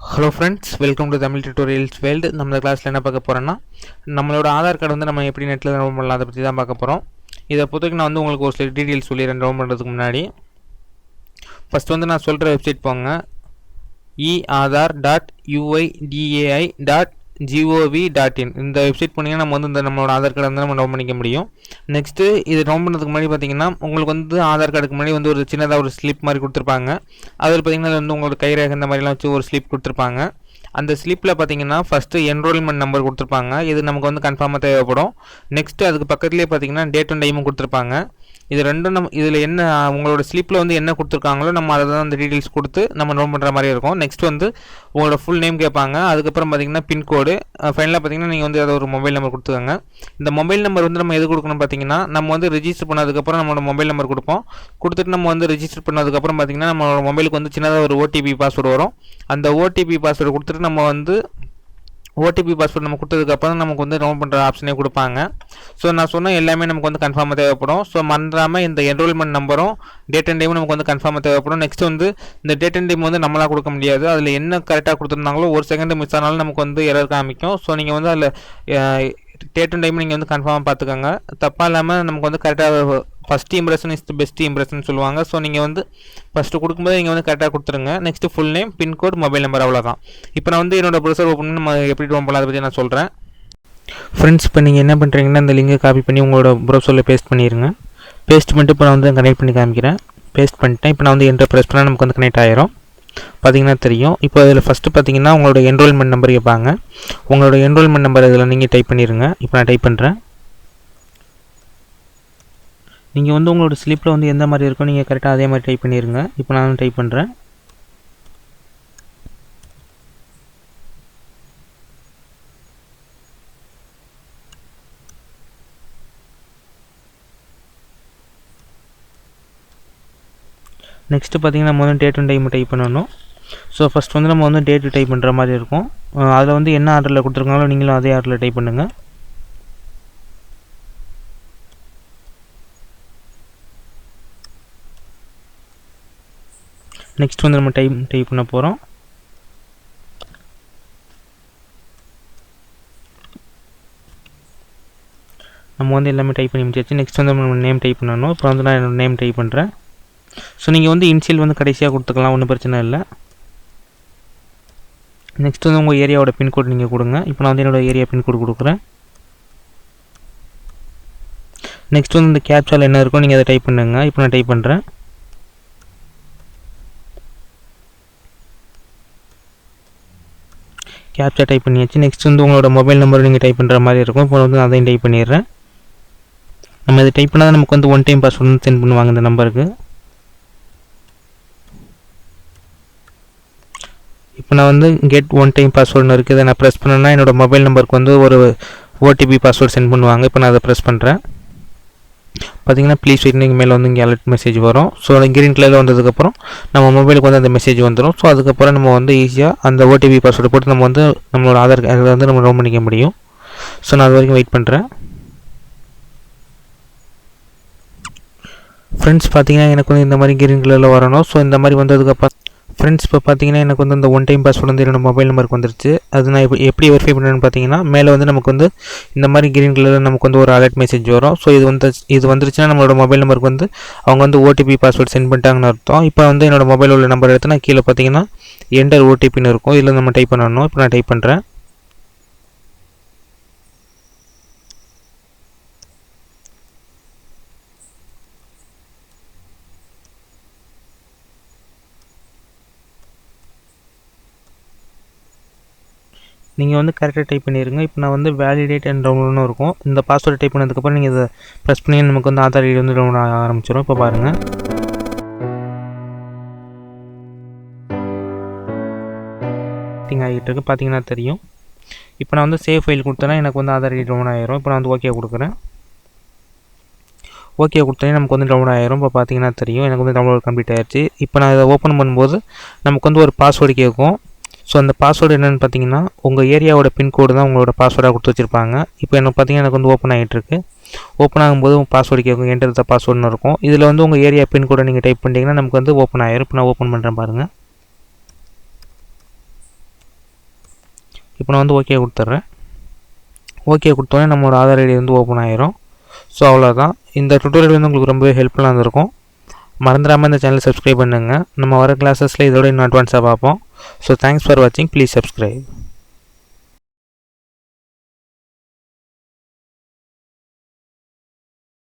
Hello friends welcome to Tamil tutorials world நம்ம கிளாஸில் என்ன பார்க்க போகிறோன்னா நம்மளோட ஆதார் கார்டு வந்து நம்ம எப்படி நெட்டில் டவுன் பண்ணலாம் அதை பற்றி தான் பார்க்க போகிறோம் இதை பொறுத்தவரைக்கும் நான் வந்து உங்களுக்கு ஒரு சில டீட்டெயில்ஸ் சொல்லிடுறேன் டவுன் பண்ணுறதுக்கு முன்னாடி. ஃபஸ்ட் வந்து நான் சொல்கிற வெப்சைட் போங்க. E Aadhaar dot UIDAI dot GOV dot in இந்த வெப்சைட் போனீங்கன்னா நம்ம வந்து இந்த நம்மளோட ஆதார் கார்டை வந்து நம்ம டவுன் பண்ணிக்க முடியும். நெக்ஸ்ட்டு இது டவுன் பண்ணுறதுக்கு முன்னாடி பார்த்தீங்கன்னா உங்களுக்கு வந்து ஆதார் கார்டுக்கு முன்னாடி வந்து ஒரு சின்னதாக ஒரு ஸ்லிப் மாதிரி கொடுத்துருப்பாங்க. அதில் பார்த்தீங்கன்னா அது வந்து உங்களோட கைரேகை இந்த மாதிரிலாம் வச்சு ஒரு ஸ்லிப் கொடுத்துருப்பாங்க. அந்த ஸ்லிப்பில் பார்த்தீங்கன்னா ஃபஸ்ட்டு என்ரோல்மெண்ட் நம்பர் கொடுத்துருப்பாங்க. இது நமக்கு வந்து கன்ஃபார்மாக தேவைப்படும். நெக்ஸ்ட்டு அதுக்கு பக்கத்துலேயே பார்த்தீங்கன்னா டேட் அண்ட் டைமும் கொடுத்துருப்பாங்க. இது ரெண்டும் நம்ம இதில் என்ன உங்களோட ஸ்லிப்பில் வந்து என்ன கொடுத்துருக்காங்களோ நம்ம அதை தான் அந்த டீட்டெயில்ஸ் கொடுத்து நம்ம நோட் பண்ணுற மாதிரி இருக்கும். நெக்ஸ்ட் வந்து உங்களோட ஃபுல் நேம் கேட்பாங்க. அதுக்கப்புறம் பார்த்தீங்கன்னா பின்கோடு ஃபைனலாக பார்த்தீங்கன்னா நீங்கள் வந்து அதை ஒரு மொபைல் நம்பர் கொடுத்துக்கோங்க. இந்த மொபைல் நம்பர் வந்து நம்ம எது கொடுக்கணும் பார்த்தீங்கன்னா நம்ம வந்து ரிஜிஸ்டர் பண்ணதுக்கப்புறம் நம்மளோட மொபைல் நம்பர் கொடுப்போம். கொடுத்துட்டு நம்ம வந்து ரிஜிஸ்டர் பண்ணதுக்கப்புறம் பார்த்தீங்கன்னா நம்மளோட மொபைலுக்கு வந்து சின்னதாக ஒரு ஓடிபி பாஸ்வேர்டு வரும். அந்த ஓடிபி பாஸ்வேர்டு கொடுத்துட்டு நம்ம வந்து ஓடிபி பாஸ்வேர்ட் நம்ம கொடுத்ததுக்கப்புறம் நமக்கு வந்து டவுன் பண்ணுற ஆப்ஷனே கொடுப்பாங்க. ஸோ நான் சொன்ன எல்லாமே நமக்கு வந்து கன்ஃபார்மாக தேவைப்படும். ஸோ மறந்துடாமல் இந்த என்ரோல்மெண்ட் நம்பரும் டேட் அண்ட் டைமும் நமக்கு வந்து கன்ஃபார்மாக தேவைப்படும். நெக்ஸ்ட் வந்து இந்த டேட் அண்ட் டைம் வந்து நம்மளாக கொடுக்க முடியாது. அதில் என்ன கரெக்டாக கொடுத்துருந்தாங்களோ ஒரு செகண்ட் மிஸ் ஆனாலும் நமக்கு வந்து எரர் காமிக்கும். ஸோ நீங்கள் வந்து அதில் டேட் அண்ட் டைம் நீங்கள் வந்து கன்ஃபார்மாக பார்த்துக்கோங்க. தப்பாக இல்லாமல் நமக்கு வந்து கரெக்டாக first impression is the best impression சொல்லுவாங்க. ஸோ நீங்கள் வந்து ஃபஸ்ட்டு கொடுக்கும்போது நீங்கள் வந்து கரெக்டாக கொடுத்துருங்க. Next full name pin code mobile number அவ்வளோதான் இப்போ நான் வந்து என்னோட ப்ரொசர் ஓப்பன் நம்ம எப்படி ஓப்பன் பண்ணலாம் அதை பற்றி நான் சொல்கிறேன் ஃப்ரெண்ட்ஸ் இப்போ நீங்கள் என்ன பண்ணுறீங்கன்னா அந்த லிங்கை காப்பி பண்ணி உங்களோட ப்ரௌசரில் பேஸ்ட் பண்ணிடுங்க பேஸ்ட் பண்ணிட்டு இப்போ நான் வந்து கனெக்ட் பண்ணி காமிக்கிறேன். பேஸ்ட் பண்ணிட்டேன். இப்போ நான் வந்து என்ட்ரை ப்ரெஸ் பண்ணால் நமக்கு வந்து கனெக்ட் ஆயிரும். பார்த்தீங்கன்னா தெரியும். இப்போ இதில் ஃபஸ்ட்டு பார்த்தீங்கன்னா உங்களோட என்ரோல்மெண்ட் நம்பர் கேட்பாங்க. உங்களோட என்ரோல்மெண்ட் நம்பர் இதில் நீங்கள் டைப் பண்ணிடுங்க இப்போ நான் டைப் பண்ணுறேன் நீங்கள் வந்து உங்களோட ஸ்லிப்பில் வந்து எந்த மாதிரி இருக்கோ நீங்கள் கரெக்டாக அதே மாதிரி டைப் பண்ணிடுங்க இப்போ நான் டைப் பண்ணுறேன் நெக்ஸ்ட்டு பார்த்தீங்கன்னா நம்ம வந்து டேட் அண்ட் டைம் டைப் பண்ணணும். ஸோ ஃபஸ்ட் வந்து நம்ம வந்து டேட்டு டைப் பண்ணுற மாதிரி இருக்கும். அதில் வந்து என்ன ஆர்டரில் கொடுத்துருக்காங்களோ நீங்களும் அதே ஆர்டரில் டைப் பண்ணுங்கள் நெக்ஸ்ட் வந்து நம்ம டைப் டைப் பண்ண போகிறோம் நம்ம வந்து எல்லாமே டைப் பண்ணி முடிச்சாச்சு. நெக்ஸ்ட் வந்து நம்ம நேம் டைப் பண்ணணும். அப்புறம் வந்து நான் என்னோட நேம் டைப் பண்ணுறேன் ஸோ நீங்கள் வந்து இன்சியல் வந்து கடைசியாக கொடுத்துக்கலாம். ஒன்றும் பிரச்சனை இல்லை. நெக்ஸ்ட் வந்து உங்கள் ஏரியாவோட பின்கோடு நீங்கள் கொடுங்க. இப்போ நான் வந்து என்னோடய ஏரியா பின்கோடு கொடுக்குறேன். நெக்ஸ்ட் வந்து இந்த கேப்சால் என்ன இருக்கோ நீங்கள் அதை டைப் பண்ணுங்க. இப்போ நான் டைப் பண்ணுறேன் கேப்சா டைப் பண்ணியாச்சு. நெக்ஸ்ட் வந்து உங்களோட மொபைல் நம்பர் நீங்கள் டைப் பண்ணுற மாதிரி இருக்கும். இப்போ வந்து அதையும் டைப் பண்ணிடுறேன். நம்ம இதை டைப் பண்ணால் நமக்கு வந்து ஒன் டைம் பாஸ்வேர்டு வந்து சென்ட் பண்ணுவாங்க இந்த நம்பருக்கு இப்போ நான் வந்து கெட் ஒன் டைம் பாஸ்வேர்டுன்னு இருக்குது. இதை நான் ப்ரெஸ் பண்ணேன்னா என்னோடய மொபைல் நம்பருக்கு வந்து ஒரு ஓடிபி பாஸ்வேர்டு சென்ட் பண்ணுவாங்க. இப்போ நான் அதை ப்ரெஸ் பண்ணுறேன் பார்த்தீங்கன்னா ப்ளீஸ் வெயிட் நீங்கள் மேலே வந்து இங்கே அலர்ட் மெசேஜ் வரும். ஸோ அந்த கிரீன் கலரில் வந்ததுக்கப்புறம் நம்ம மொபைலுக்கு வந்து அந்த மெசேஜ் வந்துடும் ஸோ அதுக்கப்புறம் நம்ம வந்து ஈஸியாக அந்த ஓடிபி பாஸ்வேர்டு போட்டு நம்ம வந்து நம்மளோட ஆதார் கார்டில் வந்து நம்ம டவுன் பண்ணிக்க முடியும். ஸோ நான் அது வரைக்கும் வெயிட் பண்ணுறேன் ஃப்ரெண்ட்ஸ் பார்த்தீங்கன்னா எனக்கு வந்து இந்த மாதிரி கிரீன் கலரில் வரணும். ஸோ இந்த மாதிரி வந்ததுக்கப்புறம் ஃப்ரெண்ட்ஸ் இப்போ பார்த்தீங்கன்னா எனக்கு வந்து இந்த ஒன் டைம் பாஸ்வேர்டு வந்து என்னோட மொபைல் நம்பருக்கு வந்துருச்சு. அது நான் இப்போ எப்படி வெரிஃபை பண்ணுறேன்னு பார்த்தீங்கன்னா மேலே வந்து நமக்கு வந்து இந்த மாதிரி கிரீன் கலரில் நமக்கு வந்து ஒரு அலர்ட் மெசேஜ் வரும். ஸோ இது வந்து இது வந்துருச்சுன்னா நம்மளோட மொபைல் நம்பருக்கு வந்து அவங்க வந்து ஓடிபி பாஸ்வேர்டு சென்ட் பண்ணிட்டாங்கன்னு அர்த்தம். இப்போ வந்து என்னோடய மொபைல் உள்ள நம்பர் எடுத்து நான் கீழே பார்த்தீங்கன்னா என்டர் ஓடிபின்னு இருக்கும். இதில் நம்ம டைப் பண்ணணும். இப்போ நான் டைப் பண்ணுறேன் நீங்கள் வந்து கரெக்டாக டைப் பண்ணிடுங்க இப்போ நான் வந்து வேலிடேட் அண்ட் டவுன்லோட்னு இருக்கும். இந்த பாஸ்வேர்டு டைப் பண்ணதுக்கப்புறம் நீங்கள் இதை ப்ரெஸ் பண்ணி நமக்கு வந்து ஆதார் ஐடி வந்து டவுன்லோட் ஆக ஆரம்பிச்சிடும் இப்போ பாருங்கள் செட்டிங் ஆகிட்டு இருக்கு. பார்த்தீங்கன்னா தெரியும். இப்போ நான் வந்து சேவ் ஃபைல் கொடுத்தேன்னா எனக்கு வந்து ஆதார் ஐடி டவுன் ஆயிரும். இப்போ நான் வந்து ஓகே கொடுக்குறேன். ஓகே கொடுத்தோன்னே நமக்கு வந்து டவுன்லோட் ஆயிரும். இப்போ பார்த்தீங்கன்னா தெரியும். எனக்கு வந்து டவுன்லோட் கம்ப்ளீட் ஆயிடுச்சு இப்போ நான் இதை ஓப்பன் பண்ணும்போது நமக்கு வந்து ஒரு பாஸ்வேர்டு கேட்கும். ஸோ அந்த பாஸ்வேர்டு என்னென்னு பார்த்தீங்கன்னா உங்கள் ஏரியாவோட பின்கோடு தான் உங்களோட பாஸ்வேர்டாக கொடுத்து வச்சுருப்பாங்க. இப்போ எனக்கு பார்த்தீங்கன்னா எனக்கு வந்து ஓப்பன் ஆகிட்டுருக்கு ஓப்பன் ஆகும்போது பாஸ்வேர்டு கேட்கும் என்டர் த பாஸ்வேர்டுன்னு இருக்கும். இதில் வந்து உங்கள் ஏரியா பின்கோடை நீங்கள் டைப் பண்ணிட்டீங்கன்னா நமக்கு வந்து ஓப்பன் ஆகிரும் இப்போ நான் ஓப்பன் பண்ணுறேன் பாருங்கள் இப்போ நான் வந்து ஓகே கொடுத்துட்றேன். ஓகே கொடுத்தோன்னே நம்மளோட ஆதார் ஐடி வந்து ஓப்பன் ஆயிரும். ஸோ அவ்வளோதான் இந்த டுட்டோரியல் வந்து உங்களுக்கு ரொம்பவே ஹெல்ப்ஃபுல்லாக இருந்திருக்கும். மறந்துடாமல் இந்த சேனல் சப்ஸ்கிரைப் பண்ணுங்கள் நம்ம வர கிளாஸஸில் இதோட இன்னும் அட்வான்ஸாக பார்ப்போம். ஸோ தேங்க்ஸ் ஃபார் வாட்சிங் ப்ளீஸ் சப்ஸ்கிரைப்